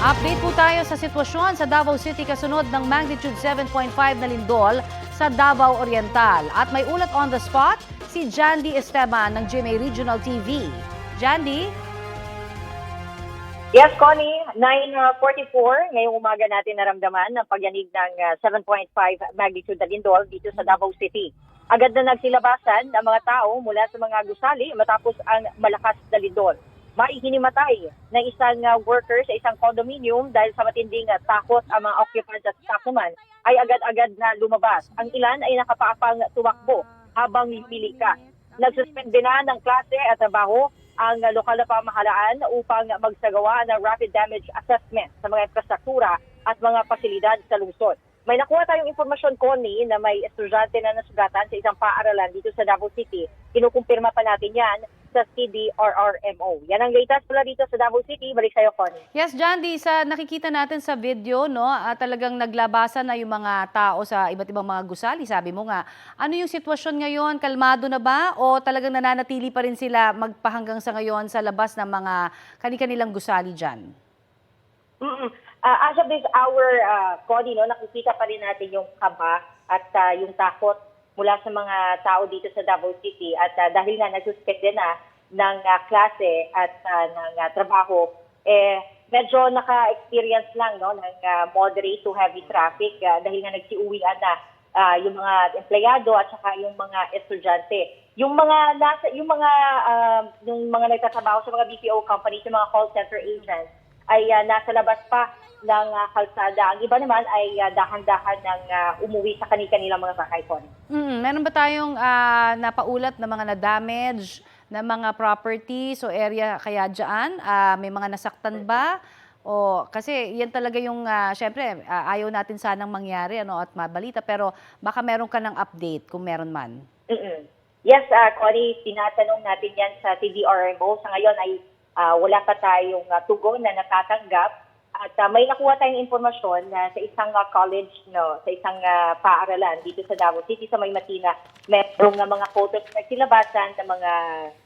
Update po tayo sa sitwasyon sa Davao City kasunod ng magnitude 7.5 na lindol sa Davao Oriental. At may ulat on the spot, si Jandy Esteban ng GMA Regional TV. Jandy? Yes, Connie, 9.44, ngayong umaga natin naramdaman ang pagyanig ng ah, 7.5 magnitude na lindol dito sa Davao City. Agad na nagsilabasan ang mga tao mula sa mga gusali matapos ang malakas na lindol. Maihinimatay ng isang ah, worker sa isang condominium dahil sa matinding ah, takot ang mga occupants at staff naman ay agad-agad na lumabas. Ang ilan ay nakapaapang tumakbo habang lumilikas. Nagsuspende na ng klase at trabaho ang lokal na pamahalaan upang magsagawa ng rapid damage assessment sa mga infrastruktura at mga pasilidad sa lungsod. May nakuha tayong impormasyon, Connie, na may estudyante na nasugatan sa isang paaralan dito sa Davao City. Kinukumpirma pa natin yan sa CDRRMO. Yan ang latest pala dito sa Davao City. Balik sa'yo, Connie. Yes, Jandy, sa nakikita natin sa video, no, ah, talagang naglabasan na yung mga tao sa iba't ibang mga gusali. Sabi mo nga, ano yung sitwasyon ngayon? Kalmado na ba? O talagang nananatili pa rin sila magpahanggang sa ngayon sa labas ng mga kani-kanilang gusali dyan? Mm-mm. Uh, as of this hour, uh, Connie, no, nakikita pa rin natin yung kaba at uh, yung takot mula sa mga tao dito sa Davao City. At uh, dahil nga nagsuspende na ng uh, klase at uh, ng uh, trabaho, eh, medyo naka-experience lang no, ng uh, moderate to heavy traffic uh, dahil nga nagsiuwian na uh, yung mga empleyado at saka yung mga estudyante. Yung mga nasa yung mga uh, yung mga nagtatrabaho sa mga BPO companies, yung mga call center agents ay uh, nasa labas pa ng uh, kalsada. Ang iba naman ay uh, dahan-dahan ng uh, umuwi sa kanilang mga ko. Mm, meron ba tayong ah, napaulat na mga na-damage na mga properties o area kaya dyan? Ah, may mga nasaktan ba? O kasi yan talaga yung ah, syempre ah, ayaw natin sanang mangyari ano at mabalita pero baka meron ka ng update kung meron man. Mm-mm. Yes, uh, Connie, tinatanong natin yan sa TDRMO. Sa ngayon ay ah, wala pa tayong uh, tugon na natatanggap. At ah, may nakuha tayong impormasyon na sa isang ah, college, no, sa isang ah, paaralan dito sa Davao City, sa May Matina, merong nga mga photos na nagsilabasan ng mga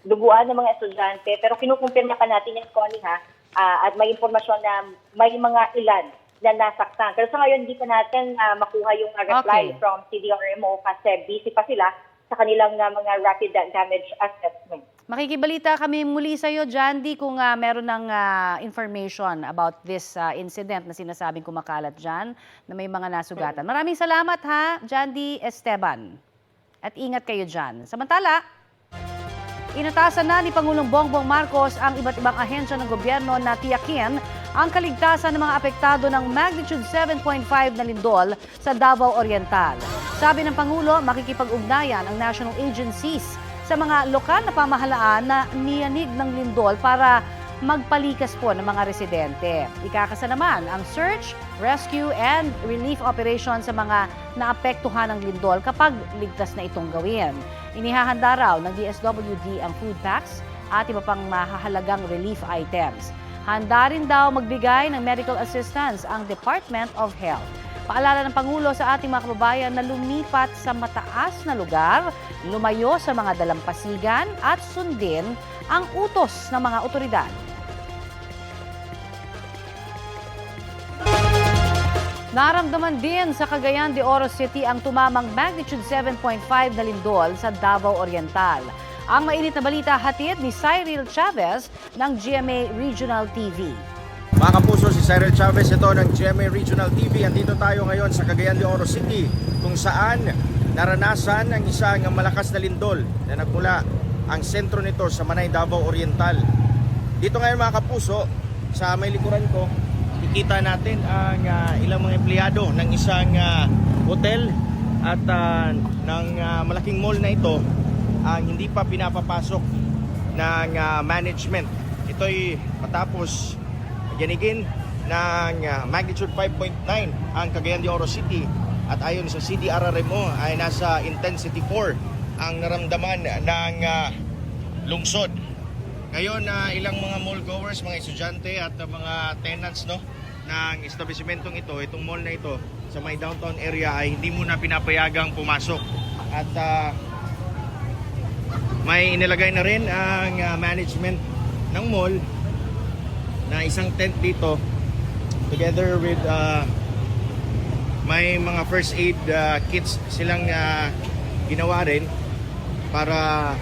duguan ng mga estudyante. Pero kinukumpirma pa natin yan, Connie, ha? Ah, at may impormasyon na may mga ilan na nasaktan. Pero sa ngayon, hindi pa natin ah, makuha yung ah, reply Okay. from CDRMO kasi busy pa sila sa kanilang uh, mga rapid damage assessment. Makikibalita kami muli sa iyo, Jandy, kung ah, meron ng ah, information about this ah, incident na sinasabing kumakalat dyan, na may mga nasugatan. Maraming salamat ha, Jandy Esteban. At ingat kayo dyan. Samantala, Inatasan na ni Pangulong Bongbong Marcos ang iba't ibang ahensya ng gobyerno na tiyakin ang kaligtasan ng mga apektado ng magnitude 7.5 na lindol sa Davao Oriental. Sabi ng Pangulo, makikipag-ugnayan ang national agencies sa mga lokal na pamahalaan na niyanig ng lindol para magpalikas po ng mga residente. Ikakasa naman ang search, rescue, and relief operation sa mga naapektuhan ng lindol kapag ligtas na itong gawin. Inihahanda raw ng DSWD ang food packs at iba pang mahahalagang relief items. Handa rin daw magbigay ng medical assistance ang Department of Health. Paalala ng Pangulo sa ating mga kababayan na lumipat sa mataas na lugar, lumayo sa mga dalampasigan at sundin ang utos ng mga otoridad. Naramdaman din sa Cagayan de Oro City ang tumamang magnitude 7.5 na lindol sa Davao Oriental. Ang mainit na balita hatid ni Cyril Chavez ng GMA Regional TV. Mga kapuso, si Cyril Chavez ito ng GMA Regional TV. Andito tayo ngayon sa Cagayan de Oro City kung saan naranasan ang isang malakas na lindol na nagmula ang sentro nito sa Manay, Davao Oriental. Dito ngayon mga kapuso, sa may likuran ko, ikita natin ang ah, ilang mga empleyado ng isang ah, hotel at ah, ng ah, malaking mall na ito ang hindi pa pinapapasok ng ah, management. Ito'y matapos Yanigin ng uh, magnitude 5.9 ang Cagayan de Oro City at ayon sa CDRRMO ay nasa intensity 4 ang naramdaman ng uh, lungsod. Ngayon na ilang mga mall goers, mga estudyante at uh, mga tenants no ng establishmentong ito, itong mall na ito sa may downtown area ay hindi muna pinapayagang pumasok. At uh, may inilagay na rin ang uh, management ng mall na isang tent dito together with uh, may mga first aid uh, kits silang uh, ginawa rin para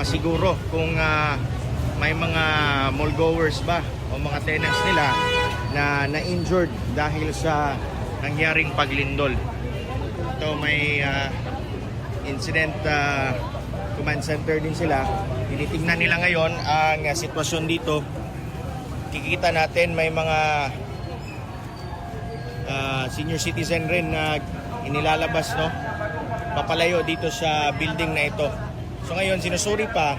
pasiguro kung uh, may mga mall goers ba o mga tenants nila na na-injured dahil sa nangyaring paglindol. Ito may uh, incident uh, command center din sila. Tinitingnan nila ngayon ang uh, sitwasyon dito. Kikita natin may mga uh, senior citizen rin na inilalabas no papalayo dito sa building na ito. So ngayon sinusuri pa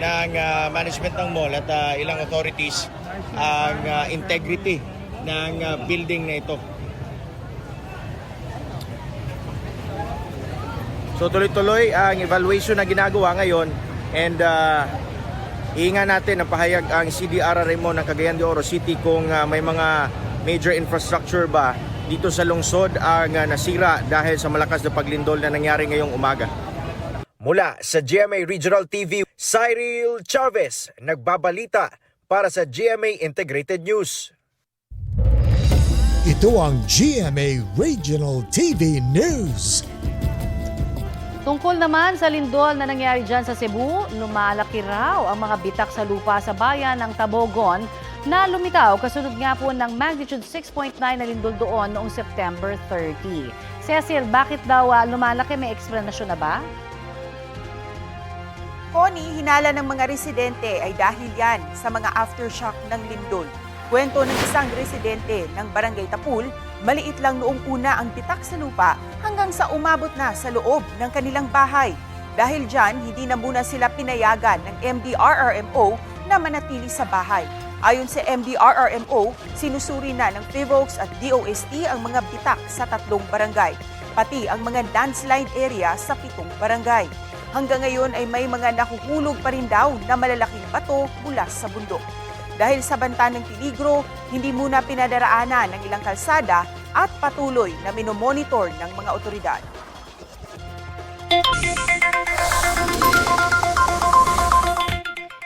ng uh, management ng mall at uh, ilang authorities ang uh, integrity ng uh, building na ito. So tuloy-tuloy ang evaluation na ginagawa ngayon and uh, iinga natin ang pahayag ang CDRRMO ng Cagayan de Oro City kung uh, may mga major infrastructure ba dito sa lungsod ang uh, nasira dahil sa malakas na paglindol na nangyari ngayong umaga. Mula sa GMA Regional TV, Cyril Chavez nagbabalita para sa GMA Integrated News. Ito ang GMA Regional TV News. Tungkol naman sa lindol na nangyari dyan sa Cebu, lumalaki raw ang mga bitak sa lupa sa bayan ng Tabogon na lumitaw kasunod nga po ng magnitude 6.9 na lindol doon noong September 30. Cecil, bakit daw ah, lumalaki? May explanasyon na ba? Connie, hinala ng mga residente ay dahil yan sa mga aftershock ng lindol. Kwento ng isang residente ng Barangay Tapul, maliit lang noong una ang bitak sa lupa hanggang sa umabot na sa loob ng kanilang bahay. Dahil dyan, hindi na muna sila pinayagan ng MDRRMO na manatili sa bahay. Ayon sa MDRRMO, sinusuri na ng PHIVOLCS at DOST ang mga bitak sa tatlong barangay, pati ang mga landslide area sa pitong barangay. Hanggang ngayon ay may mga nakuhulog pa rin daw na malalaking bato mula sa bundok. Dahil sa banta ng peligro, hindi muna pinadaraanan ng ilang kalsada at patuloy na minomonitor ng mga otoridad.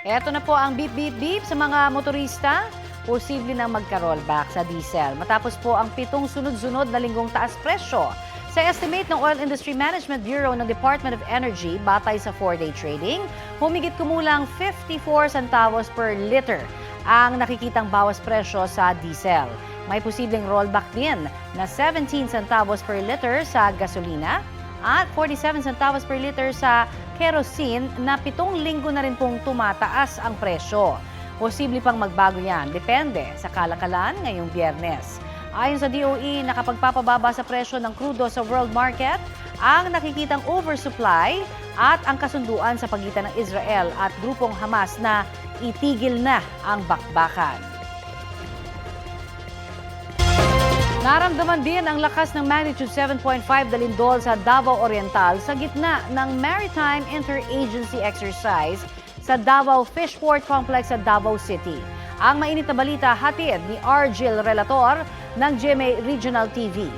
Eto na po ang beep beep beep sa mga motorista. Posible na magka-rollback sa diesel matapos po ang pitong sunod-sunod na linggong taas presyo. Sa estimate ng Oil Industry Management Bureau ng Department of Energy, batay sa 4-day trading, humigit kumulang 54 centavos per liter ang nakikitang bawas presyo sa diesel. May posibleng rollback din na 17 centavos per liter sa gasolina at 47 centavos per liter sa kerosene na pitong linggo na rin pong tumataas ang presyo. Posible pang magbago yan, depende sa kalakalan ngayong biyernes. Ayon sa DOE, nakapagpapababa sa presyo ng krudo sa world market ang nakikitang oversupply at ang kasunduan sa pagitan ng Israel at grupong Hamas na itigil na ang bakbakan. Naramdaman din ang lakas ng magnitude 7.5 na lindol sa Davao Oriental sa gitna ng Maritime Interagency Exercise sa Davao Fishport Complex sa Davao City. Ang mainit na balita hatid ni Argil Relator ng GMA Regional TV.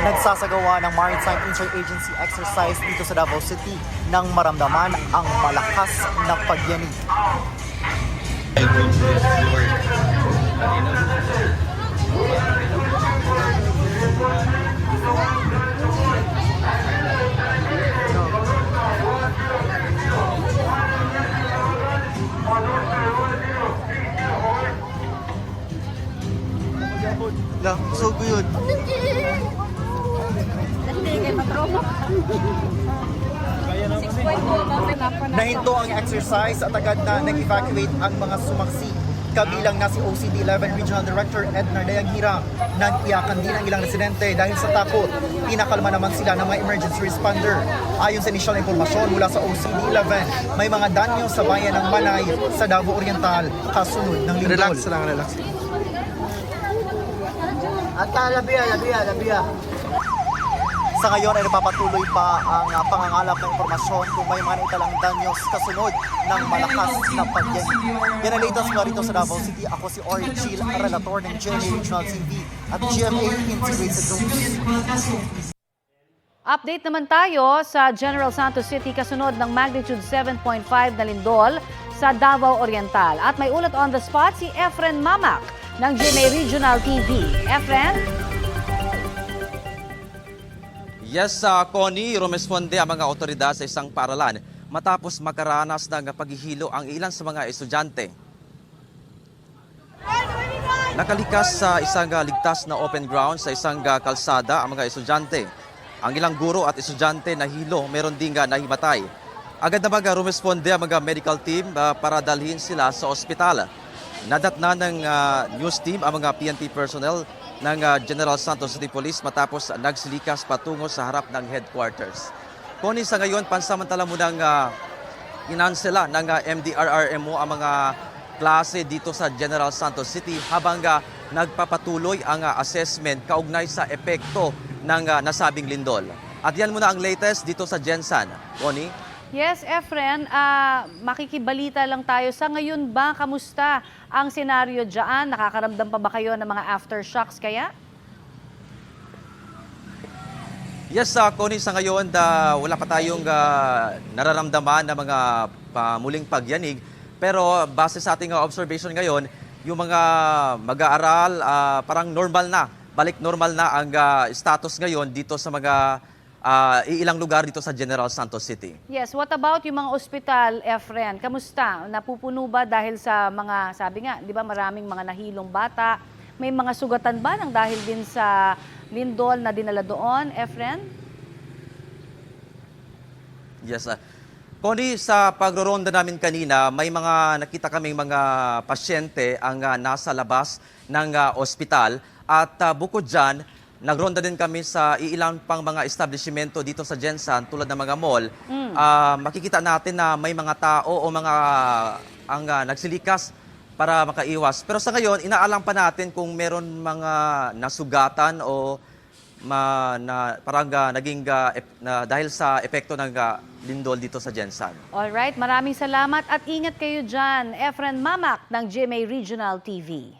Nagsasagawa ng Maritime Interagency Exercise dito sa Davao City nang maramdaman ang malakas na pagyanig. Lang, so good. Nahinto ang exercise at agad na nag-evacuate ang mga sumaksi. Kabilang na si OCD-11 Regional Director Edna Dayaghira. Nag-iyakan din ang ilang residente dahil sa takot. Pinakalma naman sila ng mga emergency responder. Ayon sa initial informasyon mula sa OCD-11, may mga danyo sa bayan ng Manay sa Davao Oriental kasunod ng lindol. Relax lang, relax. At labiya, labiya, labiya. Sa ngayon ay napapatuloy pa ang uh, pangangalap ng impormasyon kung may mga naitalang danyos kasunod ng malakas na pagyanig. Yan ang latest mula rito sa Davao City. Ako si Ori Chil, relator ng GMA Regional TV at GMA Integrated News. Update naman tayo sa General Santos City kasunod ng magnitude 7.5 na lindol sa Davao Oriental. At may ulat on the spot si Efren Mamak ng GMA Regional TV. Efren? Yes, uh, Connie, rumesponde ang mga otoridad sa isang paaralan matapos makaranas ng paghihilo ang ilan sa mga estudyante. Nakalikas sa isang uh, ligtas na open ground sa isang uh, kalsada ang mga estudyante. Ang ilang guro at estudyante na hilo, meron ding uh, nahimatay. Agad na mga rumesponde ang mga medical team para dalhin sila sa ospital. Nadatna ng news team ang mga PNP personnel ng uh, General Santos City Police matapos nagsilikas patungo sa harap ng headquarters. Kuni sa ngayon, pansamantala mo ng uh, inansela ng uh, MDRRMO ang mga klase dito sa General Santos City habang uh, nagpapatuloy ang uh, assessment kaugnay sa epekto ng uh, nasabing lindol. At yan muna ang latest dito sa Gensan. Connie? Yes, Efren, ah, makikibalita lang tayo. Sa ngayon ba, kamusta ang senaryo dyan? Nakakaramdam pa ba kayo ng mga aftershocks kaya? Yes, uh, Connie, sa ngayon da, wala pa tayong ah, nararamdaman na mga pa, muling pagyanig. Pero base sa ating ah, observation ngayon, yung mga mag-aaral ah, parang normal na, balik normal na ang ah, status ngayon dito sa mga ah, iilang lugar dito sa General Santos City. Yes, what about yung mga ospital, Efren? Kamusta? Napupuno ba dahil sa mga, sabi nga, di ba maraming mga nahilong bata? May mga sugatan ba ng dahil din sa lindol na dinala doon, Efren? Yes. Uh, Connie, sa pagroronda namin kanina, may mga nakita kaming mga pasyente ang ah, nasa labas ng ah, ospital. At ah, bukod dyan, nagronda din kami sa ilang pang mga establishmento dito sa Jensan tulad ng mga mall. Ah, makikita natin na may mga tao o mga ang ah, nagsilikas para makaiwas. Pero sa ngayon, inaalam pa natin kung meron mga nasugatan o ma, na, parang ah, naging ah, ep- na, dahil sa epekto ng ah, lindol dito sa Jensan. Alright, maraming salamat at ingat kayo dyan. Efren Mamak ng GMA Regional TV.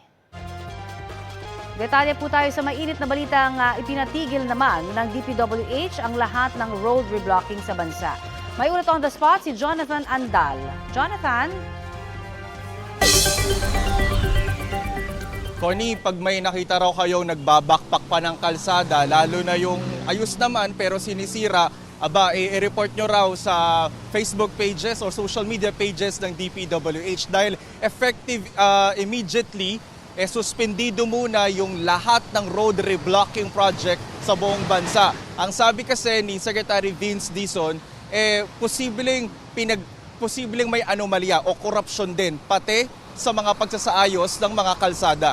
Detalye po tayo sa mainit na balitang uh, ipinatigil naman ng DPWH ang lahat ng road reblocking sa bansa. May ulat on the spot si Jonathan Andal. Jonathan? Connie, pag may nakita raw kayo nagbabakpak pa ng kalsada, lalo na yung ayos naman pero sinisira, aba, i-report nyo raw sa Facebook pages or social media pages ng DPWH dahil effective uh, immediately, eh, suspendido muna yung lahat ng road reblocking project sa buong bansa. Ang sabi kasi ni Secretary Vince Dizon, eh, posibleng, pinag, posibleng may anomalya o korupsyon din, pati sa mga pagsasaayos ng mga kalsada.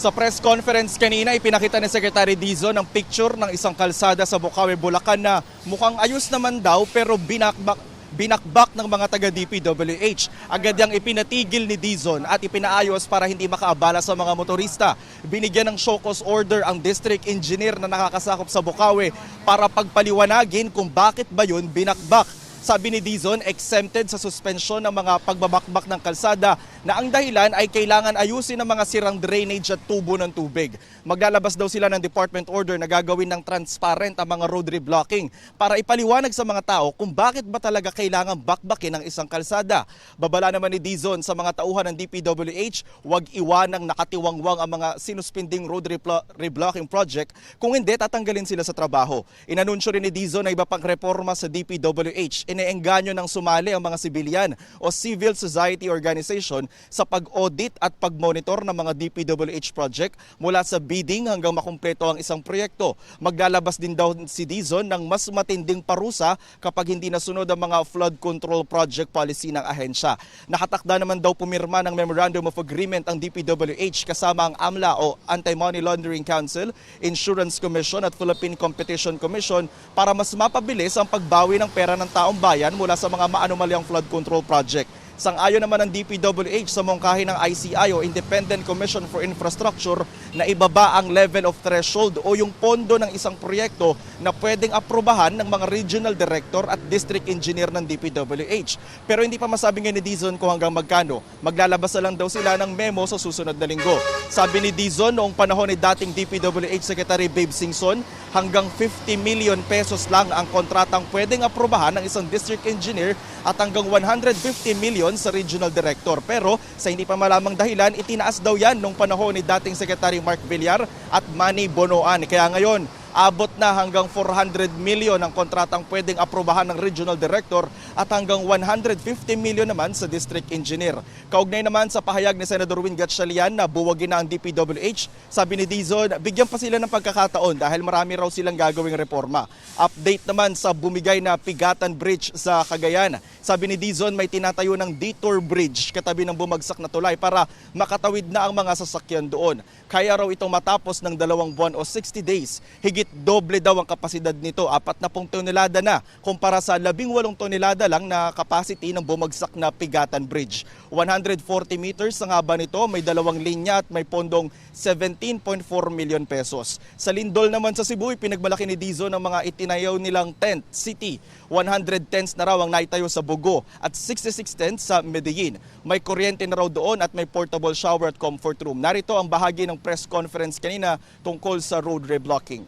Sa press conference kanina, ipinakita ni Secretary Dizon ang picture ng isang kalsada sa Bukawi, Bulacan na mukhang ayos naman daw pero binakbak binakbak ng mga taga DPWH. Agad yang ipinatigil ni Dizon at ipinaayos para hindi makaabala sa mga motorista. Binigyan ng show cause order ang district engineer na nakakasakop sa Bukawi para pagpaliwanagin kung bakit ba yun binakbak. Sabi ni Dizon, exempted sa suspensyon ng mga pagbabakbak ng kalsada na ang dahilan ay kailangan ayusin ang mga sirang drainage at tubo ng tubig. Maglalabas daw sila ng department order na gagawin ng transparent ang mga road reblocking para ipaliwanag sa mga tao kung bakit ba talaga kailangan bakbakin ng isang kalsada. Babala naman ni Dizon sa mga tauhan ng DPWH, huwag iwanang nakatiwangwang ang mga sinuspinding road reblocking project kung hindi tatanggalin sila sa trabaho. Inanunsyo rin ni Dizon na iba pang reforma sa DPWH ineengganyo ng sumali ang mga sibilyan o civil society organization sa pag-audit at pag-monitor ng mga DPWH project mula sa bidding hanggang makumpleto ang isang proyekto. Maglalabas din daw si Dizon ng mas matinding parusa kapag hindi nasunod ang mga flood control project policy ng ahensya. Nakatakda naman daw pumirma ng Memorandum of Agreement ang DPWH kasama ang AMLA o Anti-Money Laundering Council, Insurance Commission at Philippine Competition Commission para mas mapabilis ang pagbawi ng pera ng taong bayan mula sa mga maanumalyang flood control project. Sang-ayon naman ng DPWH sa mungkahi ng ICI o Independent Commission for Infrastructure na ibaba ang level of threshold o yung pondo ng isang proyekto na pwedeng aprobahan ng mga regional director at district engineer ng DPWH. Pero hindi pa masabi nga ni Dizon kung hanggang magkano. Maglalabas na lang daw sila ng memo sa susunod na linggo. Sabi ni Dizon noong panahon ni dating DPWH Secretary Babe Singson, hanggang 50 million pesos lang ang kontratang pwedeng aprobahan ng isang district engineer at hanggang 150 million sa regional director. Pero sa hindi pa malamang dahilan, itinaas daw yan nung panahon ni dating Secretary Mark Villar at Manny Bonoan. Kaya ngayon, abot na hanggang 400 million ang kontratang pwedeng aprobahan ng regional director at hanggang 150 million naman sa district engineer. Kaugnay naman sa pahayag ni Senador Win Gatchalian na buwagin na ang DPWH, sabi ni Dizon, bigyan pa sila ng pagkakataon dahil marami raw silang gagawing reforma. Update naman sa bumigay na Pigatan Bridge sa Cagayan. Sabi ni Dizon, may tinatayo ng detour bridge katabi ng bumagsak na tulay para makatawid na ang mga sasakyan doon. Kaya raw itong matapos ng dalawang buwan o 60 days, higit doble daw ang kapasidad nito, 40 tonelada na kumpara sa 18 tonelada lang na capacity ng bumagsak na Pigatan Bridge. 140 meters ang haba nito, may dalawang linya at may pondong 17.4 million pesos. Sa Lindol naman sa Cebu, pinagmalaki ni Dizo ng mga itinayaw nilang tent city. 100 tents na raw ang naitayo sa Bugo at 66 tents sa Medellin. May kuryente na raw doon at may portable shower at comfort room. Narito ang bahagi ng press conference kanina tungkol sa road reblocking.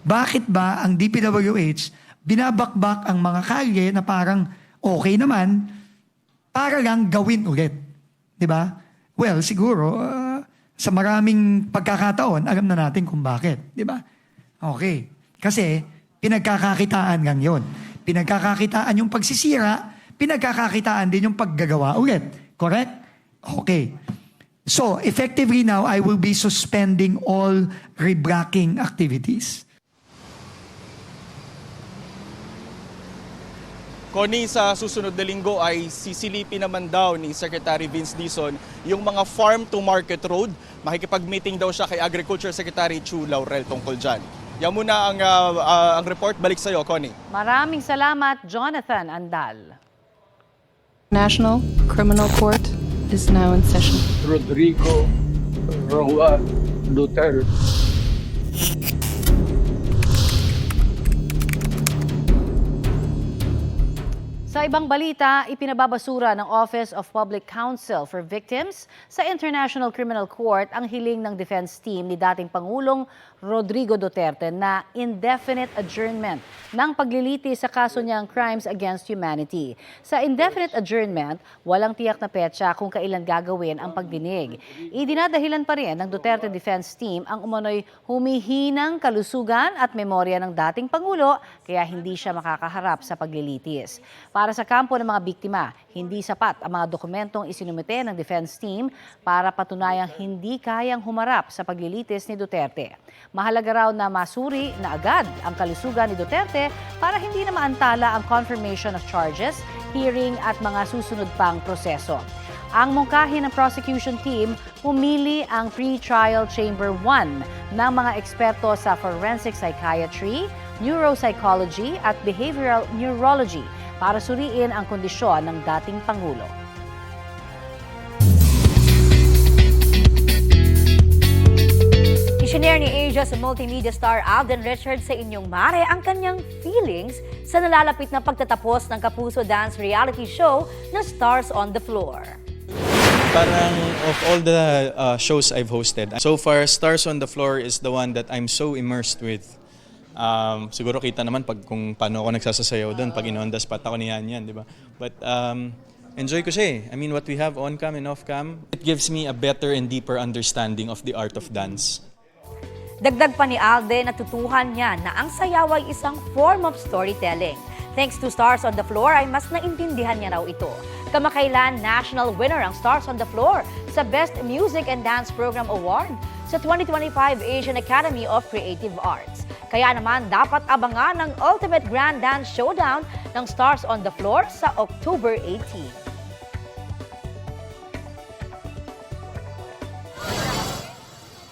Bakit ba ang DPWH binabakbak ang mga kalye na parang okay naman para lang gawin ulit? 'Di ba? Well, siguro uh, sa maraming pagkakataon, alam na natin kung bakit, 'di ba? Okay. Kasi pinagkakakitaan lang 'yon. Pinagkakakitaan yung pagsisira, pinagkakakitaan din yung paggagawa ulit. Correct? Okay. So, effectively now, I will be suspending all reblocking activities. Connie, sa susunod na linggo ay sisilipin naman daw ni Secretary Vince Dizon yung mga farm to market road. Makikipag-meeting daw siya kay Agriculture Secretary Chu Laurel tungkol dyan. Yan muna ang, ah, ah, ang report. Balik sa'yo, Connie. Maraming salamat, Jonathan Andal. National Criminal Court is now in session. Rodrigo Roa Duterte. Sa ibang balita, ipinababasura ng Office of Public Counsel for Victims sa International Criminal Court ang hiling ng defense team ni dating Pangulong Rodrigo Duterte na indefinite adjournment ng pagliliti sa kaso niyang crimes against humanity. Sa indefinite adjournment, walang tiyak na petsa kung kailan gagawin ang pagdinig. Idinadahilan pa rin ng Duterte Defense Team ang umano'y humihinang kalusugan at memorya ng dating Pangulo kaya hindi siya makakaharap sa paglilitis. Para sa kampo ng mga biktima, hindi sapat ang mga dokumentong isinumite ng defense team para patunayang hindi kayang humarap sa paglilitis ni Duterte. Mahalaga raw na masuri na agad ang kalusugan ni Duterte para hindi na maantala ang confirmation of charges, hearing at mga susunod pang proseso. Ang mungkahi ng prosecution team, pumili ang pre-trial chamber 1 ng mga eksperto sa forensic psychiatry, neuropsychology at behavioral neurology para suriin ang kondisyon ng dating Pangulo. Isinare ni Asia sa multimedia star Alden Richards sa inyong mare ang kanyang feelings sa nalalapit na pagtatapos ng Kapuso Dance reality show na Stars on the Floor. Parang of all the uh, shows I've hosted, so far Stars on the Floor is the one that I'm so immersed with. Um, siguro kita naman pag kung paano ako nagsasasayaw doon, pag in-on the spot ako ni Yan di ba? But um, enjoy ko siya eh. I mean, what we have on cam and off cam, it gives me a better and deeper understanding of the art of dance. Dagdag pa ni Alden, natutuhan niya na ang sayaw ay isang form of storytelling. Thanks to Stars on the Floor ay mas naintindihan niya raw ito. Kamakailan, national winner ang Stars on the Floor sa Best Music and Dance Program Award sa 2025 Asian Academy of Creative Arts. Kaya naman dapat abangan ang Ultimate Grand Dance Showdown ng Stars on the Floor sa October 18.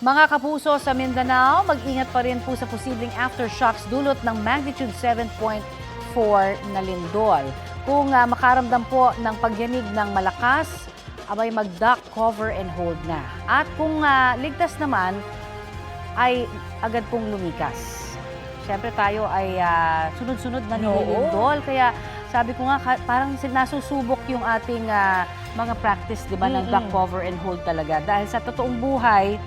Mga kapuso sa Mindanao, mag-ingat pa rin po sa posibleng aftershocks dulot ng magnitude 7.4 na lindol. Kung ah, makaramdam po ng pagyanig ng malakas, abay mag-duck, cover and hold na. At kung ah, ligtas naman, ay agad pong lumikas. Siyempre tayo ay ah, sunod-sunod na nililindol. Kaya sabi ko nga, parang nasusubok yung ating ah, mga practice, di ba, ng Mm-mm. duck, cover and hold talaga. Dahil sa totoong buhay,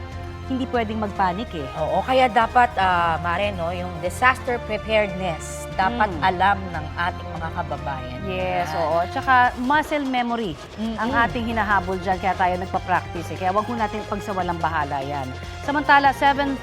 hindi pwedeng magpanik eh. Oo, kaya dapat, ah, Mare, no, yung disaster preparedness, dapat Mm. alam ng ating mga kababayan. Yes, Yan. oo. Tsaka muscle memory Mm-mm. ang ating hinahabol dyan. Kaya tayo nagpa-practice eh. Kaya wag ho natin pagsawalang bahala yan. Samantala, 7.4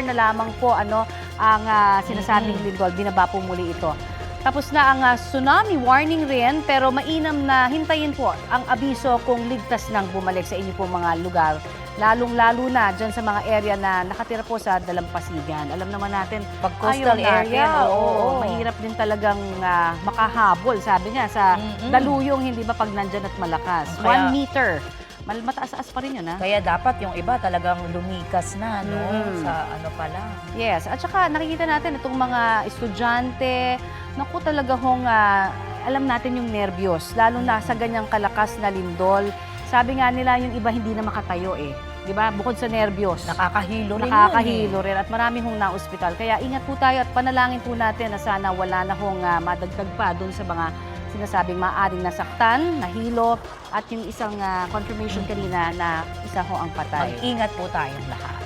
na lamang po ano, ang ah, sinasabing lindol. Binaba po muli ito. Tapos na ang ah, tsunami warning rin, pero mainam na hintayin po ang abiso kung ligtas nang bumalik sa inyo po mga lugar. Lalong-lalo na dyan sa mga area na nakatira po sa Dalampasigan. Alam naman natin, Pag coastal ayaw natin, area, oo, oo. mahirap din talagang ah, makahabol. Sabi nga, sa Mm-mm. daluyong, hindi ba pag nandyan at malakas? Kaya- One meter. Mal mataas-taas pa rin yun, ha? Kaya dapat yung iba talagang lumikas na, no? Mm. Sa ano pa lang. Yes. At saka nakikita natin itong mga estudyante, naku talaga hong ah, alam natin yung nervyos, lalo na sa ganyang kalakas na lindol. Sabi nga nila yung iba hindi na makatayo eh. 'Di ba? Bukod sa nervyos. Nakakahilo rin Nakakahilo yun, rin at marami hong na-ospital. Kaya ingat po tayo at panalangin po natin na sana wala na hong ah, madagdag pa doon sa mga sinasabing maaring nasaktan, nahilo at yung isang ah, confirmation kanina na isa ho ang patay. Mag-ingat po tayong lahat.